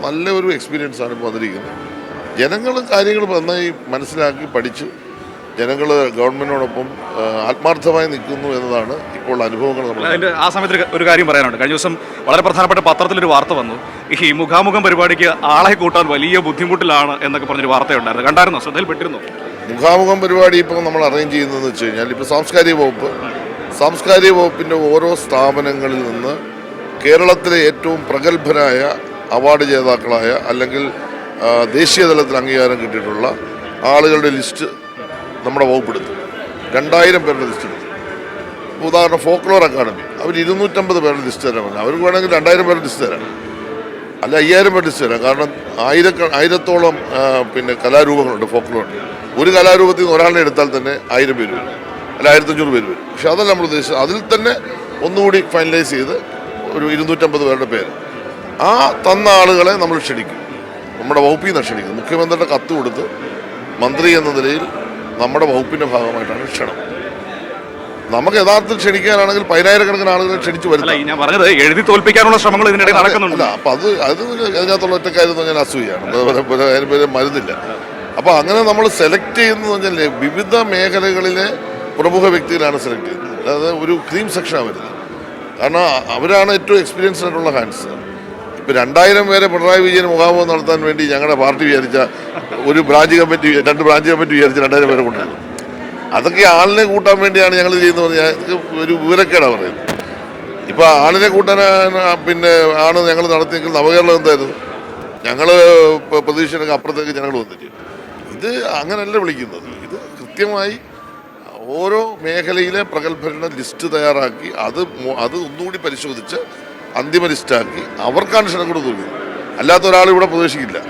നല്ല ഒരു എക്സ്പീരിയൻസ് ആണ് ഇപ്പോൾ വന്നിരിക്കുന്നത്. ജനങ്ങൾ കാര്യങ്ങൾ നന്നായി മനസ്സിലാക്കി പഠിച്ചു ജനങ്ങൾ ഗവൺമെന്റിനോടൊപ്പം ആത്മാർത്ഥമായി നിൽക്കുന്നു എന്നതാണ് ഇപ്പോൾ അനുഭവങ്ങൾ നമ്മൾ അതിന്റെ ആ സമയത്ത് ഒരു- ഒരു കാര്യം പറയാനുണ്ട്. കഴിഞ്ഞ ദിവസം വളരെ പ്രധാനപ്പെട്ട പത്രത്തിലൊരു വാർത്ത വന്നു. ഈ മുഖാമുഖം പരിപാടിക്ക് ആളെ കൂട്ടാൻ വലിയ ബുദ്ധിമുട്ടിലാണ് എന്നൊക്കെ പറഞ്ഞൊരു വാർത്തയുണ്ടായിരുന്നു. കണ്ടായിരുന്നു? ശ്രദ്ധയിൽപ്പെട്ടിരുന്നു? മുഖാമുഖം പരിപാടി ഇപ്പോൾ നമ്മൾ അറേഞ്ച് ചെയ്യുന്നതെന്ന് വെച്ച് കഴിഞ്ഞാൽ ഇപ്പോൾ സാംസ്കാരിക വകുപ്പ് സാംസ്കാരിക വകുപ്പിന്റെ ഓരോ സ്ഥാപനങ്ങളിൽ നിന്ന് കേരളത്തിലെ ഏറ്റവും പ്രഗത്ഭരായ അവാർഡ് ജേതാക്കളായ അല്ലെങ്കിൽ ദേശീയ തലത്തിൽ അംഗീകാരം കിട്ടിയിട്ടുള്ള ആളുകളുടെ ലിസ്റ്റ് നമ്മുടെ വകുപ്പെടുത്തു രണ്ടായിരം പേരുടെ ലിസ്റ്റ് എടുത്തു. ഉദാഹരണം ഫോക്ലോർ അക്കാഡമി. അവർ ഇരുന്നൂറ്റമ്പത് പേരുടെ ലിസ്റ്റ് തരാൻ പറഞ്ഞു. അവർക്ക് വേണമെങ്കിൽ രണ്ടായിരം പേരുടെ ലിസ്റ്റ് തരാം. അല്ല അയ്യായിരം പേരുടെ ലിസ്റ്റ് തരാം. കാരണം ആയിരക്ക ആയിരത്തോളം പിന്നെ കലാരൂപങ്ങളുണ്ട് ഫോക്ലോർ ഒരു കലാരൂപത്തിൽ നിന്ന് ഒരാളിനെ എടുത്താൽ തന്നെ ആയിരം പേര് വരും. അല്ല ആയിരത്തഞ്ഞൂറ് പേര് വരും. പക്ഷെ അതല്ല നമ്മൾ ഉദ്ദേശിച്ചത് അതിൽ തന്നെ ഒന്നുകൂടി ഫൈനലൈസ് ചെയ്ത് ഒരു ഇരുന്നൂറ്റമ്പത് പേരുടെ പേര്. ആ തന്ന ആളുകളെ നമ്മൾ ക്ഷണിക്കും. നമ്മുടെ വകുപ്പിൽ നിന്ന് ക്ഷണിക്കും. മുഖ്യമന്ത്രിയുടെ കത്ത് കൊടുത്ത് മന്ത്രി എന്ന നിലയിൽ നമ്മുടെ വകുപ്പിന്റെ ഭാഗമായിട്ടാണ് ക്ഷണം. നമുക്ക് യഥാർത്ഥത്തിൽ ക്ഷണിക്കാനാണെങ്കിൽ പതിനായിരക്കണക്കിന് ആളുകളെ ക്ഷണിച്ചു വരുന്നത് ഞാൻ പറഞ്ഞത് എഴുതി തോൽപ്പിക്കാനുള്ള ശ്രമങ്ങൾ നടക്കുന്നുണ്ട്. അപ്പൊ അത് അത് അതിനകത്തുള്ള ഒറ്റക്കാര്യം എന്ന് പറഞ്ഞാൽ അസൂയാണ് മരുന്നില്ല. അപ്പോൾ അങ്ങനെ നമ്മൾ സെലക്ട് ചെയ്യുന്നത് പറഞ്ഞാൽ വിവിധ മേഖലകളിലെ പ്രമുഖ വ്യക്തികളാണ് സെലക്ട് ചെയ്യുന്നത്. അതായത് ഒരു ക്രീം സെക്ഷനാണ് വരുന്നത്. കാരണം അവരാണ് ഏറ്റവും എക്സ്പീരിയൻസ് ആയിട്ടുള്ള ഹാൻഡ്സ് ഇപ്പൊ രണ്ടായിരം പേരെ പിണറായി വിജയൻ മുഖാമുഖം നടത്താൻ വേണ്ടി ഞങ്ങളുടെ പാർട്ടി വിചാരിച്ച ഒരു ബ്രാഞ്ച് കമ്മിറ്റി രണ്ട് ബ്രാഞ്ച് കമ്മിറ്റി വിചാരിച്ച് രണ്ടായിരം പേരെ കൊണ്ടുവരും അതൊക്കെ ആളിനെ കൂട്ടാൻ വേണ്ടിയാണ് ഞങ്ങൾ ചെയ്യുന്നത്. പറഞ്ഞാൽ ഒരു വിവരക്കേടാണ് പറയുന്നത്. ഇപ്പോൾ ആളിനെ കൂട്ടാനാണ് പിന്നെ ആണ് ഞങ്ങൾ നടത്തിയെങ്കിൽ നവകേരളം എന്തായിരുന്നു? ഞങ്ങൾ പ്രതീക്ഷയൊക്കെ അപ്പുറത്തേക്ക് ജനങ്ങൾ വന്നിട്ട്. ഇത് അങ്ങനെയല്ല വിളിക്കുന്നത്. ഇത് കൃത്യമായി ഓരോ മേഖലയിലെ പ്രഗത്ഭരുടെ ലിസ്റ്റ് തയ്യാറാക്കി അത് അത് ഒന്നുകൂടി പരിശോധിച്ച് അന്തിമ ലിസ്റ്റാക്കി. അവർക്കാണ് ക്ഷണം കൊടുത്തു അല്ലാത്ത ഒരാൾ ഇവിടെ പ്രവേശിക്കില്ല.